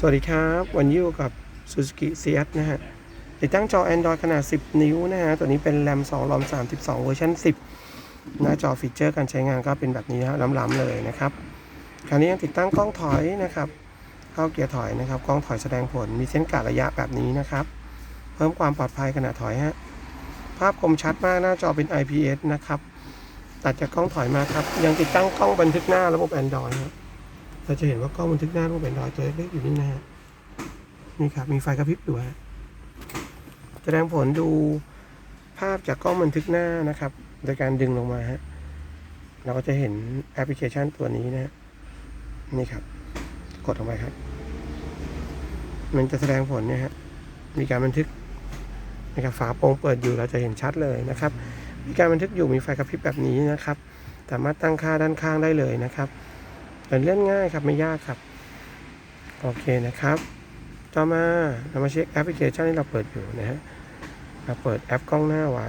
สวัสดีครับ วันนี้อยู่กับ Suzuki CS นะฮะ ติดตั้งจอ Android ขนาด 10 นิ้วนะฮะ ตัวนี้เป็น RAM 2 ROM 32 เวอร์ชัน10 หน้าจอฟีเจอร์การใช้งานก็เป็นแบบนี้นะฮะล้ำๆเลยนะครับ คราวนี้ยังติดตั้งกล้องถอยนะครับ เข้าเกียร์ถอยนะครับ กล้องถอยแสดงผล มีเส้นกะระยะแบบนี้นะครับ เพิ่มความปลอดภัยขณะถอยฮะ ภาพคมชัดมาก หน้าจอเป็น IPS นะครับ ตัดจากกล้องถอยมาครับ ยังติดตั้งกล้องบันทึกหน้าระบบ Android นะ เราจะเห็นว่ากล้องบันทึกหน้ารูปเป็นรอยตัวเล็กๆอยู่นี่นะฮะนี่ครับมีไฟกระพริบอยู่ฮะแสดงผลดูภาพจากกล้องบันทึกหน้านะครับ โดยการดึงลงมาฮะเราก็จะเห็นแอปพลิเคชันตัวนี้นะฮะนี่ครับ กดลงไปครับ มันจะแสดงผลเนี่ยฮะมีการบันทึกนะครับฝาโปร่งเปิดอยู่เราจะเห็นชัดเลยนะครับ มีการบันทึกอยู่มีไฟกระพริบแบบนี้นะครับ สามารถตั้งค่าด้านข้างได้เลยนะครับ เป็นเล่นง่ายครับไม่ยากครับ โอเคนะครับ ต่อมาเรามาเช็คแอปพลิเคชันที่เราเปิดอยู่นะฮะเราเปิดแอปกล้องหน้าไว้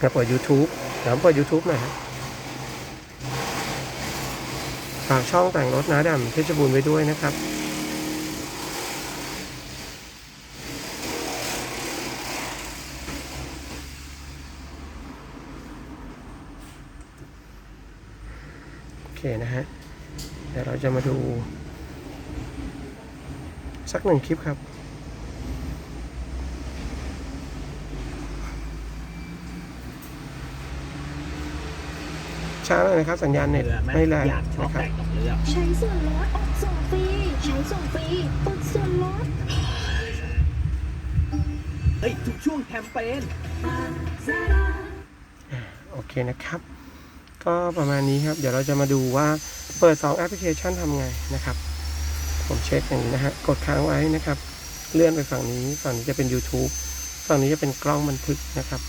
เราเปิด YouTube เราเปิด YouTube หน่อยฮะฝากช่องแต่งรถนะดำเพชรบูรณ์ไว้ด้วยนะครับ เคนะฮะ เดี๋ยวเราจะมาดู สักหนึ่งคลิปครับช้าเลยนะครับสัญญาณเน็ตเรือไหมไม่แรงอยากชอบนะครับแต่งกับเรือใช้ส่วนลดออกส่งฟรีใช้ส่งฟรีกดส่วนลดเฮ้ยทุกช่วงแคมเปญโอเคนะครับ ก็ประมาณนี้ครับ เดี๋ยวเราจะมาดูว่าเปิด 2 แอปพลิเคชันทำไงนะครับ ผมเช็คอย่างนี้นะฮะกดค้างไว้นะครับ เลื่อนไปฝั่งนี้ฝั่งนี้จะเป็น YouTube ฝั่งนี้จะเป็นกล้องบันทึกนะครับ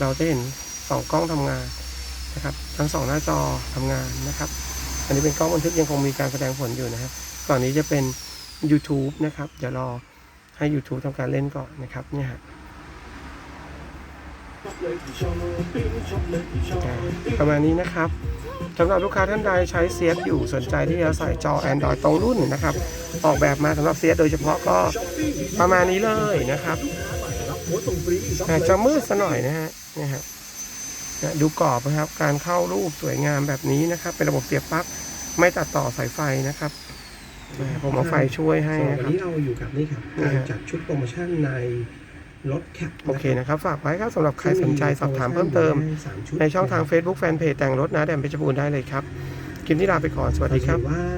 เราจะเห็น 2 กล้องทำงานนะครับ ทั้ง 2 หน้าจอทำงานนะครับ อันนี้เป็นกล้องบันทึกยังคงมีการแสดงผลอยู่นะครับฝั่งนี้จะเป็น YouTube นะครับ เดี๋ยวรอให้ YouTube ทำการเล่นก่อนนะครับเนี่ยฮะ ประมาณนี้นะครับสำหรับลูกค้าท่านใดใช้เซียอยู่สนใจที่จะใส่จอ Android ตรงรุ่นนะครับ ออกแบบมาสำหรับเซียโดยเฉพาะก็ประมาณนี้เลยนะครับแต่จะมืดซะหน่อยนะฮะเนี่ยฮะเนี่ยดูกรอบนะครับ การเข้ารูปสวยงามแบบนี้นะครับ เป็นระบบเสียบปลั๊กไม่ตัดต่อสายไฟนะครับอ่าผมเอาไฟช่วยให้วันะนครับนี้เราอยู่กับนี่ครับนี่การฮะจัดชุดโปรโมชั่นใน รถแคปโอเคนะครับ ฝากไว้ครับสำหรับใครสนใจสอบถามเพิ่มเติม ในช่องทาง Facebook Fanpage แต่งรถนะแดมเพชรบูรณ์ได้เลยครับ คลิปนี้ลาไปก่อน สวัสดีครับว่า